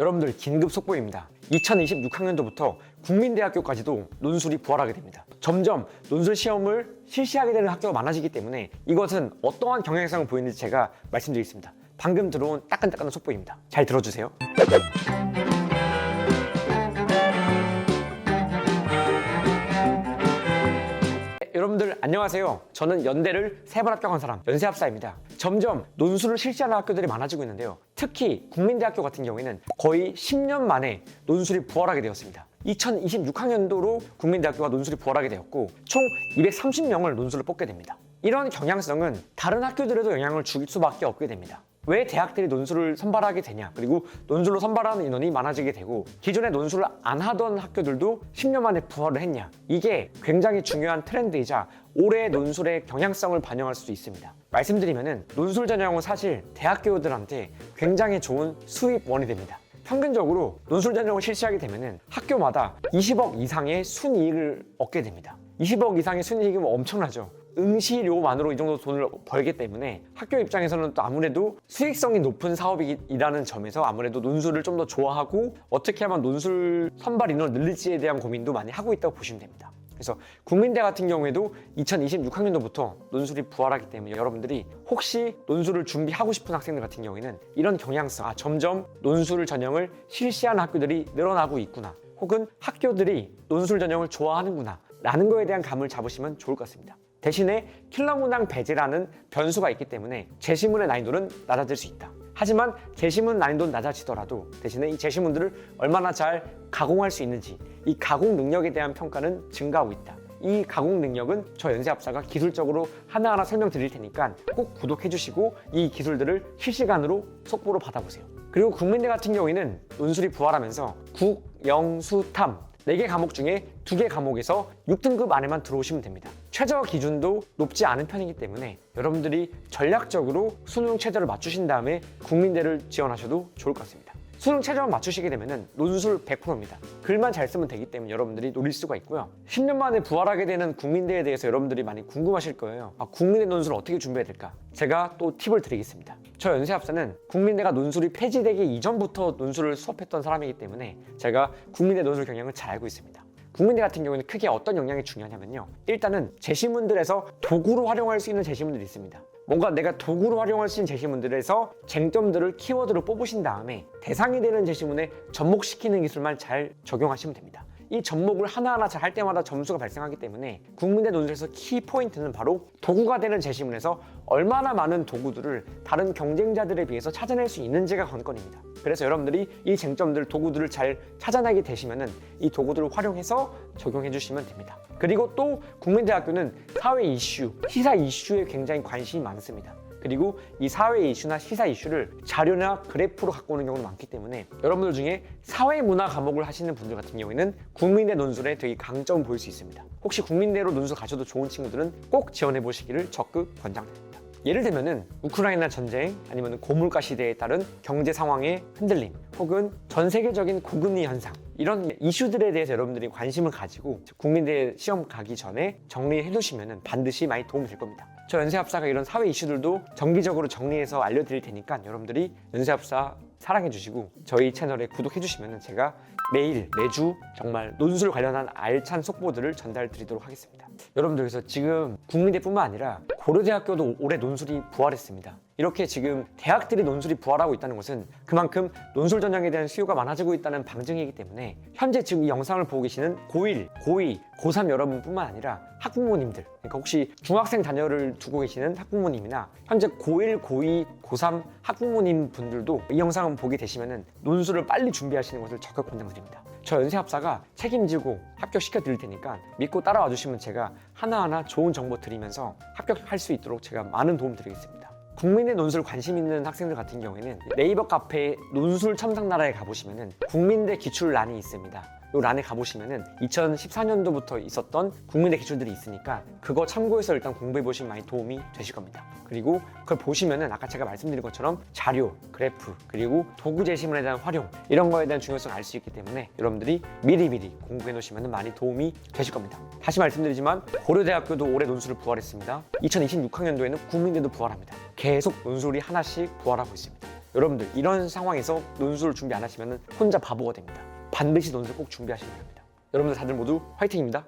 여러분들 긴급 속보입니다. 2026학년도부터 국민대학교까지도 논술이 부활하게 됩니다. 점점 논술 시험을 실시하게 되는 학교가 많아지기 때문에 이것은 어떠한 경향성을 보이는지 제가 말씀드리겠습니다. 방금 들어온 따끈따끈한 속보입니다. 잘 들어주세요. 안녕하세요. 저는 연대를 세 번 합격한 사람 연세합사입니다. 점점 논술을 실시하는 학교들이 많아지고 있는데요. 특히 국민대학교 같은 경우에는 거의 10년 만에 논술이 부활하게 되었습니다. 2026학년도로 국민대학교가 논술이 부활하게 되었고 총 230명을 논술을 뽑게 됩니다. 이런 경향성은 다른 학교들에도 영향을 줄 수밖에 없게 됩니다. 왜 대학들이 논술을 선발하게 되냐 그리고 논술로 선발하는 인원이 많아지게 되고 기존에 논술을 안 하던 학교들도 10년 만에 부활을 했냐 이게 굉장히 중요한 트렌드이자 올해 논술의 경향성을 반영할 수도 있습니다. 말씀드리면은 논술 전형은 사실 대학교들한테 굉장히 좋은 수입원이 됩니다. 평균적으로 논술 전형을 실시하게 되면은 학교마다 20억 이상의 순이익을 얻게 됩니다. 20억 이상의 순이익이면 엄청나죠. 응시료만으로 이 정도 돈을 벌기 때문에 학교 입장에서는 또 아무래도 수익성이 높은 사업이라는 점에서 아무래도 논술을 좀 더 좋아하고 어떻게 하면 논술 선발 인원을 늘릴지에 대한 고민도 많이 하고 있다고 보시면 됩니다. 그래서 국민대 같은 경우에도 2026학년도부터 논술이 부활하기 때문에 여러분들이 혹시 논술을 준비하고 싶은 학생들 같은 경우에는 이런 경향성, 아, 점점 논술 전형을 실시하는 학교들이 늘어나고 있구나. 혹은 학교들이 논술 전형을 좋아하는구나. 라는 거에 대한 감을 잡으시면 좋을 것 같습니다. 대신에 킬러 문항 배제라는 변수가 있기 때문에 재시문의 난이도는 낮아질 수 있다. 하지만 재시문 난이도는 낮아지더라도 대신에 이 재시문들을 얼마나 잘 가공할 수 있는지 이 가공 능력에 대한 평가는 증가하고 있다. 이 가공 능력은 저 연세합사가 기술적으로 하나하나 설명드릴 테니까 꼭 구독해 주시고 이 기술들을 실시간으로 속보로 받아보세요. 그리고 국민대 같은 경우에는 논술이 부활하면서 국, 영, 수, 탐 4개 과목 중에 2개 과목에서 6등급 안에만 들어오시면 됩니다. 최저 기준도 높지 않은 편이기 때문에 여러분들이 전략적으로 수능 최저를 맞추신 다음에 국민대를 지원하셔도 좋을 것 같습니다. 수능 최저만 맞추시게 되면 논술 100%입니다. 글만 잘 쓰면 되기 때문에 여러분들이 노릴 수가 있고요. 10년 만에 부활하게 되는 국민대에 대해서 여러분들이 많이 궁금하실 거예요. 아, 국민대 논술을 어떻게 준비해야 될까? 제가 또 팁을 드리겠습니다. 저 연세합사는 국민대가 논술이 폐지되기 이전부터 논술을 수업했던 사람이기 때문에 제가 국민대 논술 경향을 잘 알고 있습니다. 국민대 같은 경우에는 크게 어떤 영향이 중요하냐면요. 일단은 제시문들에서 도구로 활용할 수 있는 제시문들이 있습니다. 뭔가 내가 도구로 활용할 수 있는 제시문들에서 쟁점들을 키워드로 뽑으신 다음에 대상이 되는 제시문에 접목시키는 기술만 잘 적용하시면 됩니다. 이 접목을 하나하나 잘 할 때마다 점수가 발생하기 때문에 국민대 논술에서 키 포인트는 바로 도구가 되는 제시문에서 얼마나 많은 도구들을 다른 경쟁자들에 비해서 찾아낼 수 있는지가 관건입니다. 그래서 여러분들이 이 쟁점들, 도구들을 잘 찾아내게 되시면은 이 도구들을 활용해서 적용해 주시면 됩니다. 그리고 또 국민대학교는 사회 이슈, 시사 이슈에 굉장히 관심이 많습니다. 그리고 이 사회 이슈나 시사 이슈를 자료나 그래프로 갖고 오는 경우도 많기 때문에 여러분들 중에 사회 문화 과목을 하시는 분들 같은 경우에는 국민대 논술에 되게 강점을 보일 수 있습니다. 혹시 국민대로 논술 가셔도 좋은 친구들은 꼭 지원해 보시기를 적극 권장드립니다. 예를 들면은 우크라이나 전쟁 아니면 고물가 시대에 따른 경제 상황의 흔들림 혹은 전 세계적인 고금리 현상 이런 이슈들에 대해서 여러분들이 관심을 가지고 국민대 시험 가기 전에 정리해 두시면 반드시 많이 도움이 될 겁니다. 저 연세합사가 이런 사회 이슈들도 정기적으로 정리해서 알려드릴 테니까 여러분들이 연세합사 사랑해 주시고 저희 채널에 구독해 주시면 제가 매일 매주 정말 논술 관련한 알찬 속보들을 전달 드리도록 하겠습니다. 여러분들 그래서 지금 국민대뿐만 아니라 고려대학교도 올해 논술이 부활했습니다. 이렇게 지금 대학들이 논술이 부활하고 있다는 것은 그만큼 논술 전형에 대한 수요가 많아지고 있다는 방증이기 때문에 현재 지금 이 영상을 보고 계시는 고1, 고2, 고3 여러분뿐만 아니라 학부모님들 그러니까 혹시 중학생 자녀를 두고 계시는 학부모님이나 현재 고1, 고2, 고3 학부모님 분들도 이 영상을 보게 되시면 논술을 빨리 준비하시는 것을 적극 권장드립니다. 저 연세합사가 책임지고 합격시켜 드릴 테니까 믿고 따라와 주시면 제가 하나하나 좋은 정보 드리면서 합격할 수 있도록 제가 많은 도움 드리겠습니다. 국민의 논술 관심 있는 학생들 같은 경우에는 네이버 카페 논술 첨상 나라에 가보시면은 국민대 기출란이 있습니다. 이 란에 가보시면은 2014년도부터 있었던 국민대 기출들이 있으니까 그거 참고해서 일단 공부해 보시면 많이 도움이 되실 겁니다. 그리고 그걸 보시면은 아까 제가 말씀드린 것처럼 자료, 그래프, 그리고 도구 제시문에 대한 활용 이런 거에 대한 중요성 을 알 수 있기 때문에 여러분들이 미리미리 공부해 놓으시면 많이 도움이 되실 겁니다. 다시 말씀드리지만 고려대학교도 올해 논술을 부활했습니다. 2026학년도에는 국민대도 부활합니다. 계속 논술이 하나씩 부활하고 있습니다. 여러분들 이런 상황에서 논술을 준비 안 하시면 혼자 바보가 됩니다. 반드시 논술 꼭 준비하시기 바랍니다. 여러분들 다들 모두 화이팅입니다.